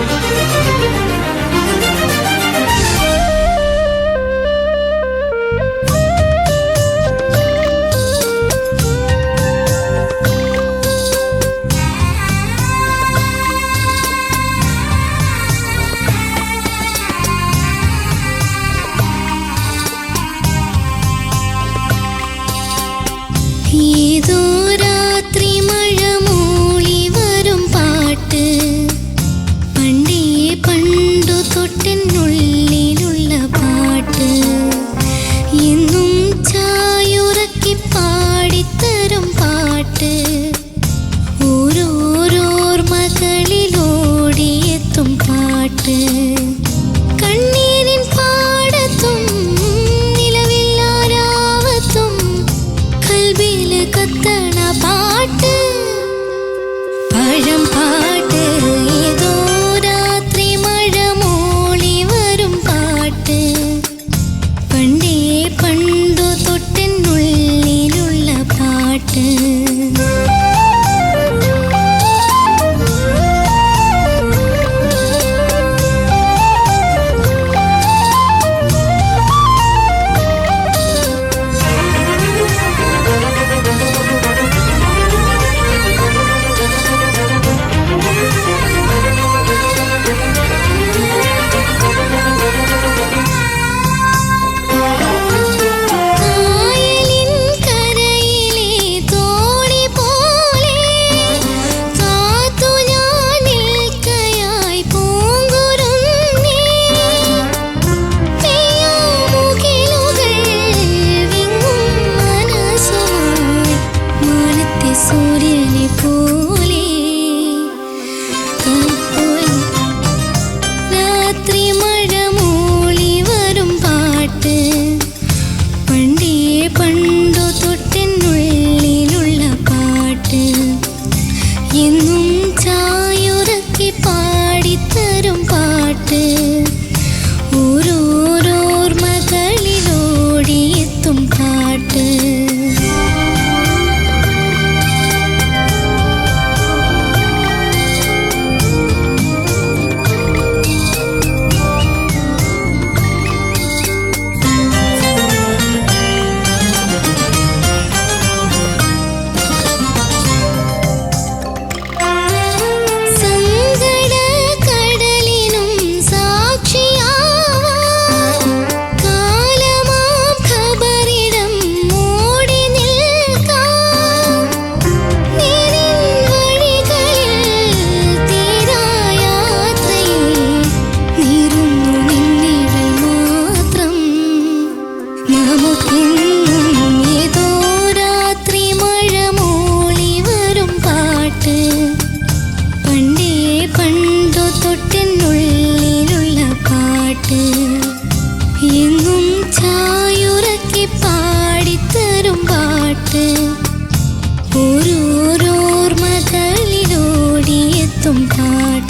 ഏതോ പാട്ട് മാനത്തെ സൂര്യനെ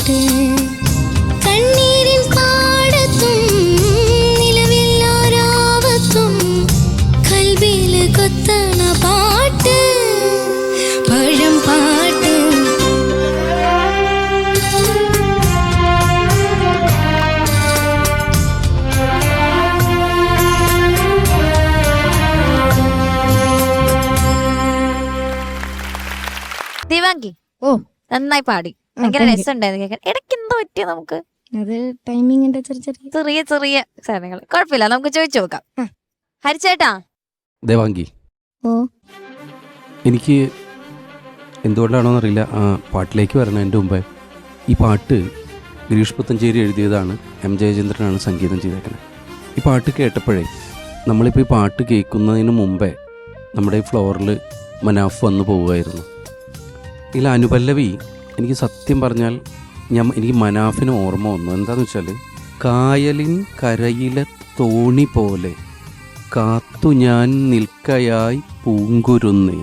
പാട്ട് നന്നായി പാടി. ഭയങ്കര. രസമുണ്ടായിരുന്നു കേൾക്കാൻ. ഇടയ്ക്ക് എന്തോ പറ്റിയ നമുക്ക്? അത് ടൈമിങ്ങിന്റെ ചെറിയ ചെറിയ ചെറിയ ചെറിയ സാധനങ്ങൾ. കുഴപ്പമില്ല നമുക്ക് ചോദിച്ചു നോക്കാം. ഹരിച്ചേട്ടാ? ദേവാങ്കി ഓ. എനിക്ക് എന്തുകൊണ്ടാണോന്നറിയില്ല ആ പാട്ടിലേക്ക് വരണം എന്റെ മുമ്പേ ഈ പാട്ട് ഗിരീഷ് പുത്തഞ്ചേരി എഴുതിയതാണ്. എം ജയചന്ദ്രനാണ് സംഗീതം ചെയ്തേക്കുന്നത് ഈ പാട്ട് കേട്ടപ്പോഴേ നമ്മളിപ്പോൾ ഈ പാട്ട് കേൾക്കുന്നതിന് മുമ്പേ നമ്മുടെ ഈ ഫ്ലോറിൽ മനാഫ് വന്നു പോവുമായിരുന്നു ഇതിൽ അനുപല്ലവി എനിക്ക് സത്യം പറഞ്ഞാൽ ഞാൻ എനിക്ക് മനാഫിന് ഓർമ്മ വന്നു. എന്താണെന്ന് വെച്ചാൽ കായലിൻ കരയിലെ തോണി പോലെ കാത്തു ഞാൻ നിൽക്കയായി പൂങ്കുരുന്നേ.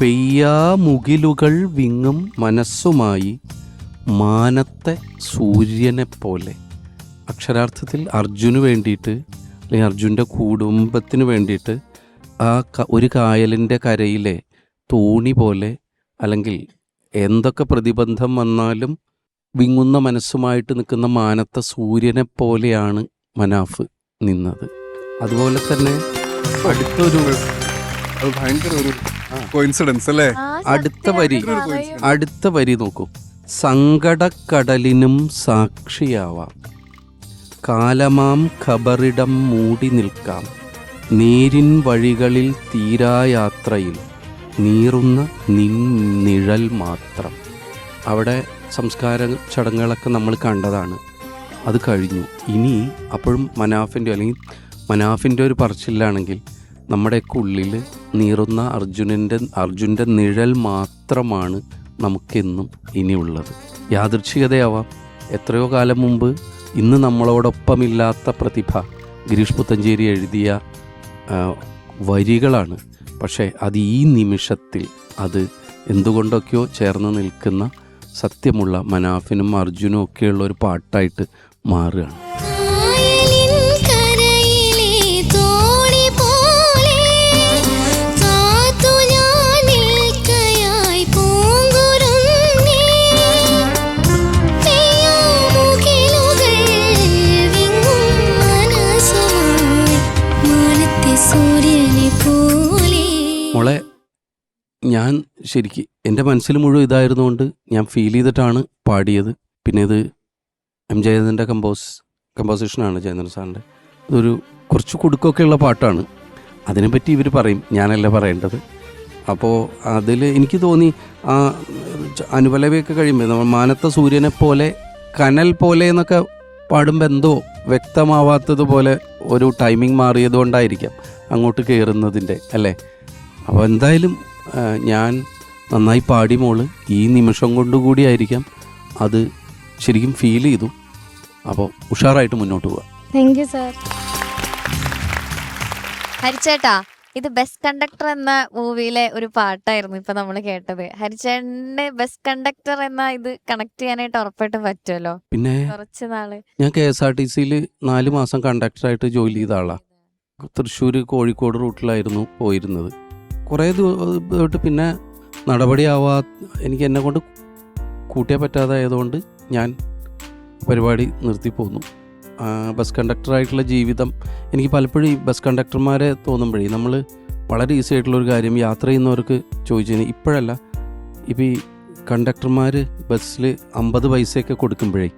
പെയ്യാ മുകിലുകൾ വിങ്ങും മനസ്സുമായി മാനത്തെ സൂര്യനെ പോലെ. അക്ഷരാർത്ഥത്തിൽ അർജുന് വേണ്ടിയിട്ട് അല്ലെങ്കിൽ അർജുന്റെ കുടുംബത്തിന് വേണ്ടിയിട്ട് ആ ഒരു കായലിന്റെ കരയിലെ തോണി പോലെ അല്ലെങ്കിൽ എന്തൊക്കെ പ്രതിബന്ധം വന്നാലും വിങ്ങുന്ന മനസ്സുമായിട്ട് നിൽക്കുന്ന മാനത്ത സൂര്യനെ പോലെയാണ് മനാഫ് നിന്നത്. അതുപോലെ തന്നെ അടുത്തൊരു ഭയങ്കര ഒരു കോയിൻസിഡൻസ് അല്ലേ? അടുത്ത വരി അടുത്ത വരി നോക്കൂ. സങ്കടക്കടലിനും സാക്ഷിയാവാം. കാലമാം ഖബറിടം മൂടി നിൽക്കാം. നേരിൻ വഴികളിൽ തീരായാത്രയിൽ നീറുന്ന നിഴൽ മാത്രം. അവിടെ സംസ്കാര ചടങ്ങുകളൊക്കെ നമ്മൾ കണ്ടതാണ്. അത് കഴിഞ്ഞു. ഇനി അപ്പോഴും മനാഫിന്റെ അല്ലെങ്കിൽ മനാഫിന്റെ ഒരു പറച്ചിലാണെങ്കിൽ നമ്മുടെയൊക്കെ ഉള്ളിൽ നീറുന്ന അർജുനന്റെ അർജുന്റെ നിഴൽ മാത്രമാണ് നമുക്കെന്നും ഇനിയുള്ളത്. യാദൃച്ഛികതയാവാം. എത്രയോ കാലം മുമ്പ് ഇന്ന് നമ്മളോടൊപ്പമില്ലാത്ത പ്രതിഭ ഗിരീഷ് പുത്തഞ്ചേരി എഴുതിയ വരികളാണ്. പക്ഷേ അത് ഈ നിമിഷത്തിൽ അത് എന്തുകൊണ്ടൊക്കെയോ ചേർന്ന് നിൽക്കുന്ന സത്യമുള്ള മനാഫിനും അർജുനും ഒക്കെയുള്ള ഒരു പാട്ടായിട്ട് മാറുകയാണ്. ശരിക്ക് എന്റെ മനസ്സിൽ മുഴുവൻ ഇതായിരുന്നുകൊണ്ട് ഞാൻ ഫീൽ ചെയ്തിട്ടാണ് പാടിയത്. പിന്നെ ഇത് എം ജയചന്ദ്രന്റെ കമ്പോസ് കമ്പോസിഷനാണ് ജയചന്ദ്രൻ സാറിന്റെ. ഇതൊരു കുറച്ച് കുടുക്കൊക്കെയുള്ള പാട്ടാണ്. അതിനെപ്പറ്റി ഇവർ പറയും ഞാനല്ല പറയേണ്ടത്. അപ്പോൾ അതിൽ എനിക്ക് തോന്നി ആ അനുപലവയൊക്കെ കഴിയുമ്പോൾ നമ്മൾ മാനത്ത സൂര്യനെ പോലെ കനൽ പോലെ എന്നൊക്കെ പാടുമ്പോൾ എന്തോ വ്യക്തമാവാത്തതുപോലെ ഒരു ടൈമിംഗ് മാറിയതുകൊണ്ടായിരിക്കാം അങ്ങോട്ട് കയറുന്നതിന്റെ അല്ലേ? അപ്പോൾ എന്തായാലും ഞാൻ നന്നായി പാടി മോൾ. ഈ നിമിഷം കൊണ്ടുകൂടിയായിരിക്കാം അത് ശരിക്കും ഫീൽ ചെയ്തു. അപ്പോൾ ഉഷാറായിട്ട് മുന്നോട്ട് പോവാം. താങ്ക് യു സാർ ഹരിച്ചേട്ടാ ഇത് ബെസ്റ്റ് കണ്ടക്ടർ എന്ന മൂവിയിലെ ഒരു പാട്ടായിരുന്നു ഇപ്പൊ നമ്മൾ കേട്ടത്. ഹരിചേട്ടന്റെ ബെസ്റ്റ് കണ്ടക്ടർ എന്ന ഇത് കണക്ട് ചെയ്യാനായിട്ട് ഉറപ്പായിട്ട് പറ്റുമല്ലോ? പിന്നെ കുറച്ച് നാൾ. ഞാൻ കെ എസ് ആർ ടി സിയിൽ നാല് മാസം കണ്ടക്ടറായിട്ട് ജോലി ചെയ്ത ആളാണ് തൃശ്ശൂർ കോഴിക്കോട് റൂട്ടിലായിരുന്നു പോയിരുന്നത്. കുറേ ദിവസം പിന്നെ നടപടിയാവാ എനിക്ക് എന്നെ കൊണ്ട് കൂട്ടിയാൽ പറ്റാതായതുകൊണ്ട് ഞാൻ പരിപാടി നിർത്തിപ്പോന്നു ബസ് കണ്ടക്ടറായിട്ടുള്ള ജീവിതം എനിക്ക് പലപ്പോഴും ഈ ബസ് കണ്ടക്ടർമാരെ തോന്നുമ്പോഴേ നമ്മൾ വളരെ ഈസി ആയിട്ടുള്ളൊരു കാര്യം യാത്ര ചെയ്യുന്നവർക്ക് ചോദിച്ചു ഇപ്പോഴല്ല. ഇപ്പം ഈ കണ്ടക്ടർമാർ ബസ്സിൽ അമ്പത് പൈസയൊക്കെ കൊടുക്കുമ്പോഴേ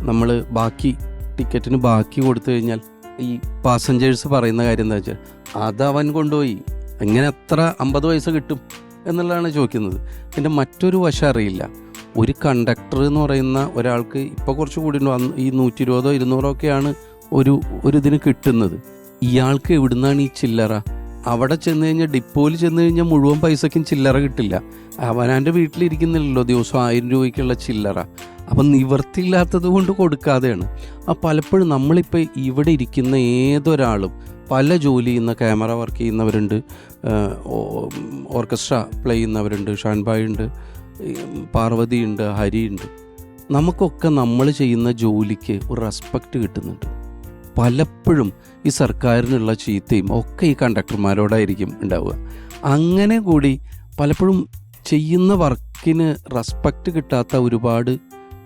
നമ്മൾ ബാക്കി ടിക്കറ്റിന് ബാക്കി കൊടുത്തു കഴിഞ്ഞാൽ ഈ പാസഞ്ചേഴ്സ് പറയുന്ന കാര്യം എന്താ വെച്ചാൽ അത് അവൻ കൊണ്ടുപോയി. എങ്ങനെ എത്ര അമ്പത് പൈസ കിട്ടും? എന്നുള്ളതാണ് ചോദിക്കുന്നത്. എന്റെ മറ്റൊരു വശം അറിയില്ല. ഒരു കണ്ടക്ടർ എന്ന് പറയുന്ന ഒരാൾക്ക് ഇപ്പോൾ കുറച്ച് കൂടി ഉണ്ട്. അന്ന് ഈ നൂറ്റി ഇരുപതോ ഇരുന്നൂറോ ഒക്കെയാണ് ഒരു ഒരു ഇതിന് കിട്ടുന്നത്. ഇയാൾക്ക് എവിടുന്നാണ് ഈ ചില്ലറ? അവിടെ ചെന്ന് കഴിഞ്ഞാൽ ഡിപ്പോയിൽ ചെന്ന് കഴിഞ്ഞാൽ മുഴുവൻ പൈസക്കും ചില്ലറ കിട്ടില്ല. അവനാന്റെ വീട്ടിലിരിക്കുന്നില്ലല്ലോ ദിവസം ആയിരം രൂപയ്ക്കുള്ള ചില്ലറ. അപ്പം നിവർത്തിയില്ലാത്തത് കൊണ്ട് കൊടുക്കാതെയാണ്. ആ പലപ്പോഴും നമ്മളിപ്പോൾ ഇവിടെ ഇരിക്കുന്ന ഏതൊരാളും പല ജോലി ചെയ്യുന്ന ക്യാമറ വർക്ക് ചെയ്യുന്നവരുണ്ട് ഓർക്കസ്ട്ര പ്ലേ ചെയ്യുന്നവരുണ്ട് ഷാൻബായ് ഉണ്ട് പാർവതി ഉണ്ട് ഹരി ഉണ്ട് നമുക്കൊക്കെ നമ്മൾ ചെയ്യുന്ന ജോലിക്ക് ഒരു റെസ്പെക്റ്റ് കിട്ടുന്നുണ്ട്. പലപ്പോഴും ഈ സർക്കാരിനുള്ള ചീത്തയും ഒക്കെ ഈ കണ്ടക്ടർമാരോടായിരിക്കും ഉണ്ടാവുക. അങ്ങനെ കൂടി പലപ്പോഴും ചെയ്യുന്ന വർക്കിന് റെസ്പെക്റ്റ് കിട്ടാത്ത ഒരുപാട്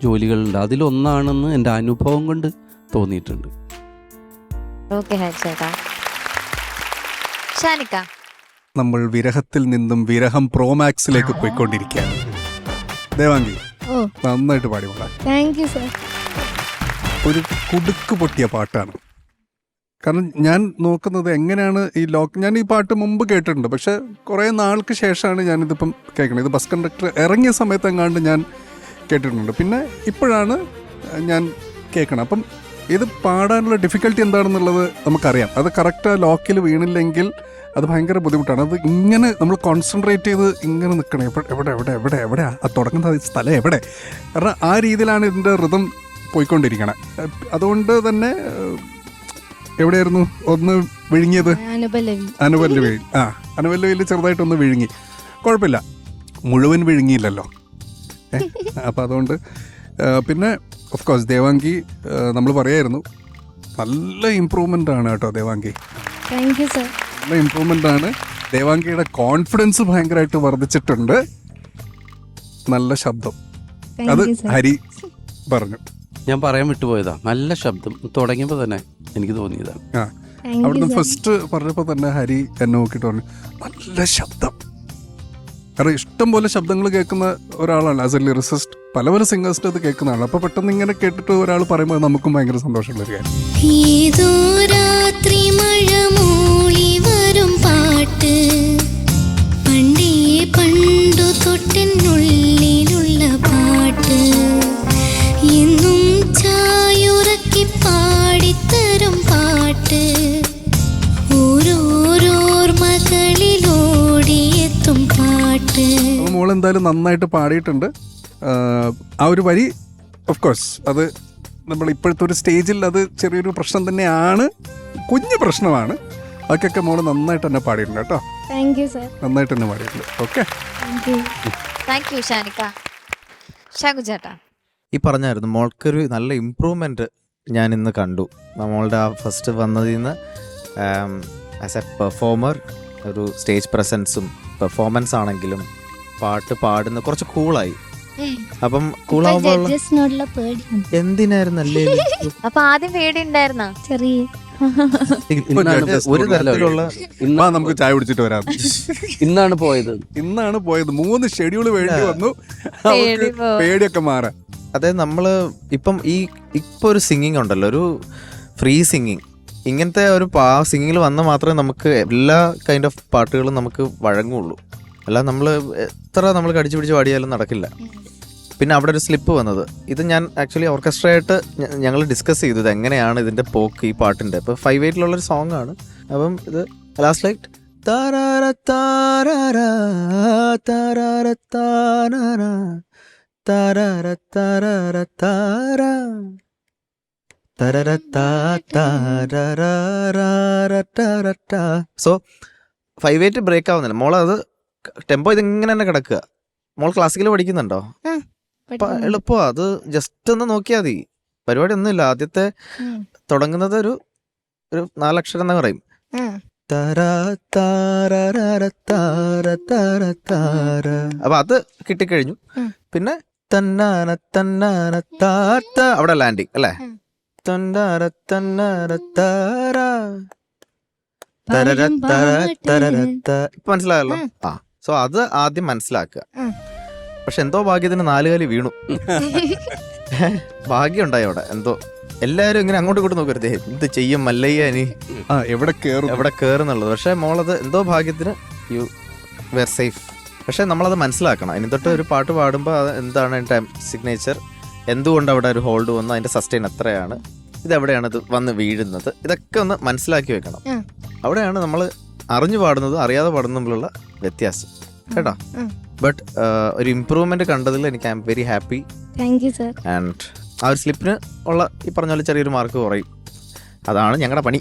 ജോലികളുണ്ട്. അതിലൊന്നാണെന്ന് എന്റെ അനുഭവം കൊണ്ട് തോന്നിയിട്ടുണ്ട്. ഓക്കെ ഹരിച്ചേട്ടാ. ഷാനിക്ക. നമ്മൾ വിരഹത്തിൽ നിന്നും വിരഹം പ്രോമാക്സിലേക്ക് പോയിക്കൊണ്ടിരിക്കുകയാണ്. ദേവാംഗി നന്നായിട്ട് പാടി കൊണ്ടാ താങ്ക് യു സർ ഒരു കുടുക്ക് പൊട്ടിയ പാട്ടാണ്. കാരണം ഞാൻ നോക്കുന്നത് എങ്ങനെയാണ് ഈ ലോക്ക് ഞാൻ ഈ പാട്ട് മുമ്പ് കേട്ടിട്ടുണ്ട് പക്ഷെ കുറേ നാൾക്ക് ശേഷമാണ് ഞാനിതിപ്പം കേൾക്കുന്നത്. ഇത് ബസ് കണ്ടക്ടർ ഇറങ്ങിയ സമയത്ത് എങ്ങാണ്ട് ഞാൻ കേട്ടിട്ടുണ്ട്. പിന്നെ ഇപ്പോഴാണ് ഞാൻ കേൾക്കണം അപ്പം ഇത് പാടാനുള്ള ഡിഫിക്കൽട്ടി എന്താണെന്നുള്ളത് നമുക്കറിയാം. അത് കറക്റ്റ് ലോക്കിൽ വീണില്ലെങ്കിൽ അത് ഭയങ്കര ബുദ്ധിമുട്ടാണ്. അത് ഇങ്ങനെ നമ്മൾ കോൺസെൻട്രേറ്റ് ചെയ്ത് ഇങ്ങനെ നിൽക്കണം എവിടെ എവിടെ എവിടെ എവിടെ എവിടെ? ആ തുടങ്ങുന്ന സ്ഥലം എവിടെ? കാരണം ആ രീതിയിലാണ് ഇതിന്റെ ഋതം പോയിക്കൊണ്ടിരിക്കണം. അതുകൊണ്ട് തന്നെ എവിടെയായിരുന്നു? ഒന്ന് വിഴുങ്ങിയത്? അനുപല്ലവി ആ അനുപല്ലവിയിൽ ചെറുതായിട്ടൊന്ന് വിഴുങ്ങി. കുഴപ്പമില്ല. മുഴുവൻ വിഴുങ്ങിയില്ലല്ലോ. ഏ അപ്പം അതുകൊണ്ട് പിന്നെ ഓഫ് കോഴ്സ് ദേവാങ്കി നമ്മൾ പറയായിരുന്നു. നല്ല ഇമ്പ്രൂവ്മെന്റ് ആണ് കേട്ടോ ദേവാങ്കി താങ്ക് യു സർ നല്ല ഇമ്പ്രൂവ്മെന്റ് ആണ്. ദേവാങ്കിയുടെ കോൺഫിഡൻസ് ഭയങ്കരമായിട്ട് വർദ്ധിച്ചിട്ടുണ്ട്. നല്ല ശബ്ദം. അത് ഹരി പറഞ്ഞു. ഞാൻ പറയാൻ വിട്ടുപോയതാ. നല്ല ശബ്ദം. തുടങ്ങിയപ്പോൾ തന്നെ എനിക്ക് തോന്നിയതാണ് ആ. അവിടുന്ന് ഫസ്റ്റ് പറഞ്ഞപ്പോൾ തന്നെ ഹരി എന്നെ നോക്കിയിട്ട് പറഞ്ഞു നല്ല ശബ്ദം. കാരണം ഇഷ്ടം പോലെ ശബ്ദങ്ങൾ കേൾക്കുന്ന ഒരാളാണ് ആസ് എ ലിറിസിസ്റ്റ് പല പല സിംഗേഴ്സിന്റെ അത് കേൾക്കുന്നതാണ്. അപ്പോൾ പെട്ടെന്ന് ഇങ്ങനെ കേട്ടിട്ട് ഒരാൾ പറയുമ്പോൾ നമുക്കും ഭയങ്കര സന്തോഷമുള്ള ഒരു കാര്യം. ഏതോ രാത്രി മഴ മൂളി വരും പാട്ട്. പണ്ടേ പണ്ടു തൊട്ടെന്നുള്ളിലുള്ള പാട്ട്. എന്നും ചായുറക്കി പാടിത്തരും പാട്ട്. ഓരോരോർമകളിലോടിയെത്തും പാട്ട്. അപ്പോൾ മോൾ എന്തായാലും നന്നായിട്ട് പാടിയിട്ടുണ്ട്. ആ ഒരു വരി ഓഫ് കോഴ്സ് അത് നമ്മൾ ഇപ്പോഴത്തെ ഒരു സ്റ്റേജിൽ അത് ചെറിയൊരു പ്രശ്നം തന്നെയാണ്. കുഞ്ഞു പ്രശ്നമാണ്. അതൊക്കെ മോൾ നന്നായിട്ട് തന്നെ പാടിയിട്ടുണ്ട് കേട്ടോ. നന്നായിട്ട് തന്നെ പാടിയിട്ടുണ്ട്. ഓക്കെ ചേട്ടാ. ഈ പറഞ്ഞായിരുന്നു മോൾക്കൊരു നല്ല ഇമ്പ്രൂവ്മെന്റ് ഞാൻ ഇന്ന് കണ്ടു. നമ്മളുടെ ആ ഫസ്റ്റ് വന്നതിൽ നിന്ന് ആസ് എ പെർഫോമർ ഒരു സ്റ്റേജ് പ്രസൻസും പെർഫോമൻസ് ആണെങ്കിലും പാട്ട് പാടുന്ന കുറച്ച് കൂളായി അപ്പം കൂളാവുമ്പോൾ ജഡ്ജസിനോടുള്ള പേടിയാണ് എന്തിനായിരുന്നു അല്ലേ അപ്പൊ ആദ്യം പേടി ഉണ്ടായിരുന്ന ചെറിയ ഇന്നാണ് ഒരു തരത്തിലുള്ള ഇന്നാ നമുക്ക് ചായ കുടിച്ചിട്ട് വരാം. ഇന്നാണ് പോയത്. ഇന്നാണ് പോയത്. മൂന്ന് ഷെഡ്യൂൾ വേണ്ടി വന്നു. പേടി പേടിയൊക്കെ മാറാൻ അതെ നമ്മൾ ഇപ്പം ഈ ഇപ്പൊ ഒരു സിംഗിങ് ഉണ്ടല്ലോ ഒരു ഫ്രീ സിംഗിങ് ഇങ്ങനത്തെ ഒരു പാ സിംഗിങ്ങിൽ വന്നാൽ മാത്രമേ നമുക്ക് എല്ലാ കൈൻഡ് ഓഫ് പാട്ടുകളും നമുക്ക് വഴങ്ങുള്ളൂ. അല്ല നമ്മൾ എത്ര നമ്മൾ കടിച്ചു പിടിച്ച് പാടിയാലും നടക്കില്ല. പിന്നെ അവിടെ ഒരു സ്ലിപ്പ് വന്നത്. ഇത് ഞാൻ ആക്ച്വലി ഓർക്കസ്ട്രയായിട്ട് ഞങ്ങൾ ഡിസ്കസ് ചെയ്തു ഇത് എങ്ങനെയാണ് ഇതിന്റെ പോക്ക് ഈ പാട്ടിന്റെ ഇപ്പോൾ ഫൈവ് എയ്റ്റിലുള്ള ഒരു സോങ് ആണ്. അപ്പം ഇത് ലാസ്റ്റ് ലൈറ്റ് താരാര താര. സോ ഫൈവ് എയ്റ്റ് ബ്രേക്ക് ആവുന്നില്ല. മോളത് ടെമ്പോ ഇതിങ്ങനെ തന്നെ കിടക്കുക. മോൾ ക്ലാസിക്കൽ പഠിക്കുന്നുണ്ടോ? എളുപ്പമാ. അത് ജസ്റ്റ് ഒന്ന് നോക്കിയാൽ മതി. പരിപാടി ഒന്നുമില്ല. ആദ്യത്തെ തുടങ്ങുന്നത് ഒരു ഒരു നാലക്ഷരം എന്ന് പറയും. അപ്പൊ അത് കിട്ടിക്കഴിഞ്ഞു. പിന്നെ തന്നാന തന്നാന താത്ത അവിടെ ലാൻഡിങ് അല്ലേ? തൊണ്ടാര തന്നാര തന്നാര താര. തരര തര തരര ഇപ്പൊ മനസ്സിലായല്ലോ? ആ. സോ അത് ആദ്യം മനസ്സിലാക്കുക. പക്ഷെ എന്തോ ഭാഗ്യത്തിന് നാലുകാലി വീണു. ഭാഗ്യം ഉണ്ടായി അവിടെ എന്തോ. എല്ലാരും ഇങ്ങനെ അങ്ങോട്ട് ഇങ്ങോട്ടും നോക്കരുത്. എന്ത് ചെയ്യും മല്ലയ്യ ഇനി? ആ എവിടെ കയറും എവിടെ കയറുന്നുള്ളത് പക്ഷെ മോളത് എന്തോ ഭാഗ്യത്തിന് യു വെർ സേഫ് പക്ഷെ നമ്മളത് മനസ്സിലാക്കണം. ഇനി തൊട്ട് ഒരു പാട്ട് പാടുമ്പോൾ അത് എന്താണ് അതിന്റെ സിഗ്നേച്ചർ എന്തുകൊണ്ട് അവിടെ ഒരു ഹോൾഡ് വന്നു? അതിന്റെ സസ്റ്റൈൻ എത്രയാണ്? ഇതെവിടെയാണ് ഇത് വന്ന് വീഴുന്നത്? ഇതൊക്കെ ഒന്ന് മനസ്സിലാക്കി വെക്കണം. അവിടെയാണ് നമ്മൾ അറിഞ്ഞു പാടുന്നതും അറിയാതെ പാടുന്നതും തമ്മിലുള്ള വ്യത്യാസം. കേട്ടോ? ബട്ട് ഒരു ഇമ്പ്രൂവ്മെന്റ് കണ്ടതിൽ എനിക്ക് I'm very happy thank you sir and ആ ഒരു സ്ലിപ്പിന് ഉള്ള ഈ പറഞ്ഞ പോലെ ചെറിയൊരു മാർക്ക് കുറയും. അതാണ് ഞങ്ങളുടെ പണി.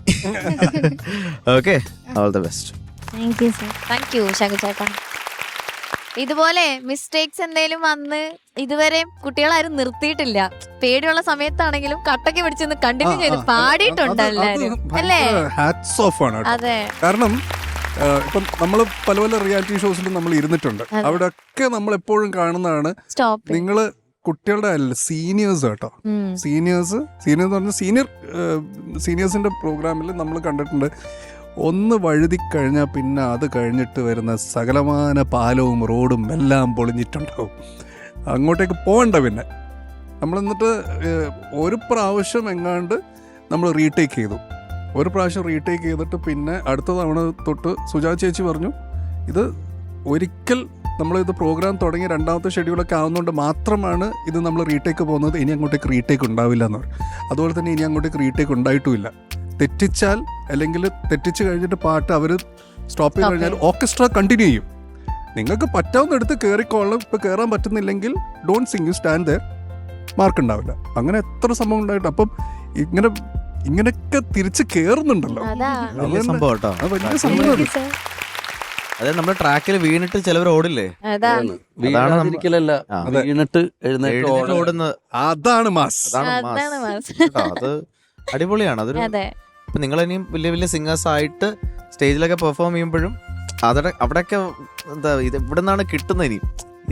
Okay all the best thank you sir thank you Shagu ചേട്ടാ. ഇതുപോലെ മിസ്റ്റേക്സ് എന്തെങ്കിലും വന്ന് ഇതുവരെ കുട്ടികളാരും നിർത്തിയിട്ടില്ല. പേടിയുള്ള സമയത്താണെങ്കിലും കട്ടക്ക് പിടിച്ച് കണ്ടിന്യൂ ചെയ്ത് പാടിയിട്ടുണ്ട് അല്ലേ? ഹാറ്റ്സ് ഓഫ് ആണ്. അതെ. കാരണം ഇപ്പം നമ്മൾ പല പല റിയാലിറ്റി ഷോസിലും നമ്മൾ ഇരുന്നിട്ടുണ്ട്. അവിടെയൊക്കെ നമ്മൾ എപ്പോഴും കാണുന്നതാണ് നിങ്ങൾ കുട്ടികളുടെ അല്ല സീനിയേഴ്സ് കേട്ടോ. സീനിയേഴ്സ് സീനിയേഴ്സ് പറഞ്ഞാൽ സീനിയർ സീനിയേഴ്സിന്റെ പ്രോഗ്രാമിൽ നമ്മൾ കണ്ടിട്ടുണ്ട്. ഒന്ന് വഴുതി കഴിഞ്ഞാൽ പിന്നെ അത് കഴിഞ്ഞിട്ട് വരുന്ന സകലമാന പാലവും റോഡും എല്ലാം പൊളിഞ്ഞിട്ടുണ്ടാവും. അങ്ങോട്ടേക്ക് പോകണ്ട പിന്നെ. നമ്മൾ എന്നിട്ട് ഒരു പ്രാവശ്യം എങ്ങാണ്ട് നമ്മൾ റീടേക്ക് ചെയ്തു. ഒരു പ്രാവശ്യം റീടേക്ക് ചെയ്തിട്ട് പിന്നെ അടുത്ത തവണ തൊട്ട് സുജാ ചേച്ചി പറഞ്ഞു ഇത് ഒരിക്കൽ നമ്മളിത് പ്രോഗ്രാം തുടങ്ങി രണ്ടാമത്തെ ഷെഡ്യൂളൊക്കെ ആവുന്നതുകൊണ്ട് മാത്രമാണ് ഇത് നമ്മൾ റീടേക്ക് പോകുന്നത്. ഇനി അങ്ങോട്ടേക്ക് റീടേക്ക് ഉണ്ടാവില്ല എന്ന് പറഞ്ഞു. അതുപോലെ തന്നെ ഇനി അങ്ങോട്ടേക്ക് റീടേക്ക് ഉണ്ടായിട്ടുമില്ല തെറ്റിച്ചാൽ അല്ലെങ്കിൽ തെറ്റിച്ച് കഴിഞ്ഞിട്ട് പാട്ട് അവർ സ്റ്റോപ്പ് ചെയ്ത് കഴിഞ്ഞാൽ ഓർക്കസ്ട്ര കണ്ടിന്യൂ ചെയ്യും. നിങ്ങൾക്ക് പറ്റാവുന്ന എടുത്ത് കയറിക്കോളണം ഇപ്പം കയറാൻ പറ്റുന്നില്ലെങ്കിൽ don't think you stand there mark ഉണ്ടാവില്ല. അങ്ങനെ എത്ര സംഭവം ഉണ്ടായിട്ട് അപ്പം ഇങ്ങനെ ഇങ്ങനെയൊക്കെ തിരിച്ച് കയറുന്നുണ്ടല്ലോ അതാ. വലിയ സംഭവം വലിയ സംഭവം അതായത് നമ്മുടെ ട്രാക്കിൽ വീണിട്ട് ചിലവർ ഓടില്ലേ? അതാണ്. വീഴാതിരിക്കലല്ല. വീണിട്ട് എഴുന്നേറ്റ് ഓടുന്നത്. അതാണ് മാസ്. അതാണ് അതാണ് മാസ്. അത് അടിപൊളിയാണ്. അതൊരു അതെ നിങ്ങളിനിയും നിങ്ങൾ ഇനിയും വലിയ വലിയ സിംഗേഴ്സ് ആയിട്ട് സ്റ്റേജിലൊക്കെ പെർഫോം ചെയ്യുമ്പോഴും അവിടെ അവിടെയൊക്കെ എന്താ ഇത് ഇവിടെ നിന്നാണ് കിട്ടുന്നത് ഇനി.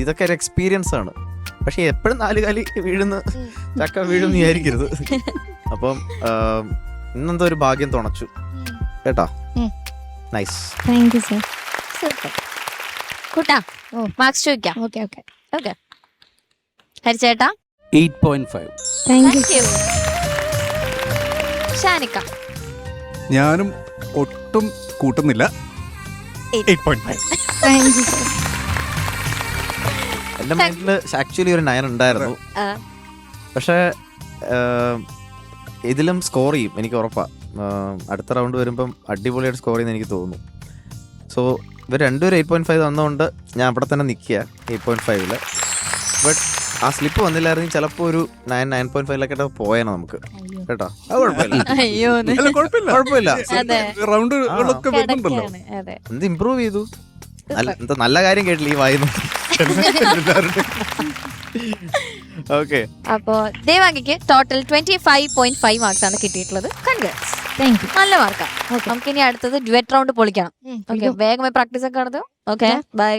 ഇതൊക്കെ ഒരു എക്സ്പീരിയൻസ് ആണ്. പക്ഷെ എപ്പോഴും നാല് കാലി വീഴുന്ന ചക്ക വീഴും വിചാരിക്കരുത്. അപ്പം ഇന്നെന്തോ ഒരു ഭാഗ്യം തുണച്ചു. കേട്ടോ? Nice thank you sir super കൂട്ടാ ഓ. മാർക്സ് ചോദിക്കാം. Okay okay okay ഹരിച്ചേട്ടാ eight point five thank you ഷാനിക്ക. ഞാനും ഒട്ടും കൂട്ടുന്നില്ല. എന്റെ മൈൻഡിൽ ആക്ച്വലി ഒരു നയൻ ഉണ്ടായിരുന്നു. പക്ഷെ പക്ഷേ ഇതിലും സ്കോർ ചെയ്യും എനിക്ക് ഉറപ്പാ. അടുത്ത റൗണ്ട് വരുമ്പം അടിപൊളിയായിട്ട് സ്കോർ ചെയ്യുന്ന എനിക്ക് തോന്നുന്നു സോ ഇവർ രണ്ടുപേരും എയ്റ്റ് പോയിന്റ് ഫൈവ് തന്നതുകൊണ്ട് ഞാൻ അവിടെ തന്നെ നിൽക്കുക എയ്റ്റ് പോയിന്റ് ഫൈവിൽ ബട്ട് ആ സ്ലിപ്പ് വന്നില്ലായിരുന്നെങ്കിൽ ചിലപ്പോ ഒരു നയൻ നയൻ പോയിന്റ് ഫൈവിലൊക്കെ പോയേനെ നമുക്ക്. കേട്ടോ? അത് കുഴപ്പമില്ല. അയ്യോ അല്ല കുഴപ്പമില്ല. കുഴപ്പമില്ല. അതെ. റൗണ്ടുകളൊക്കെ വരുന്നുണ്ടല്ലോ. കിടക്കാണ്. അതെ. എന്ത് ഇമ്പ്രൂവ് ചെയ്തു? നല്ല എന്താ നല്ല കാര്യം കേട്ടില്ല ഈ വായിന്ന്. ഓക്കെ അപ്പോ ദേവാംഗിക്ക് total twenty five point five marks ആണ് കിട്ടിയിട്ടുള്ളത്. കൺഗ്രാറ്റ്സ് താങ്ക് യു നല്ല മാർക്കാണ് ഓക്കെ നമുക്ക് ഇനി അടുത്തത് ഡ്യുവറ്റ് റൗണ്ട് പൊളിക്കണം. ഓക്കെ വേഗമായി പ്രാക്ടീസ് ഒക്കെ നടത്തും. Okay bye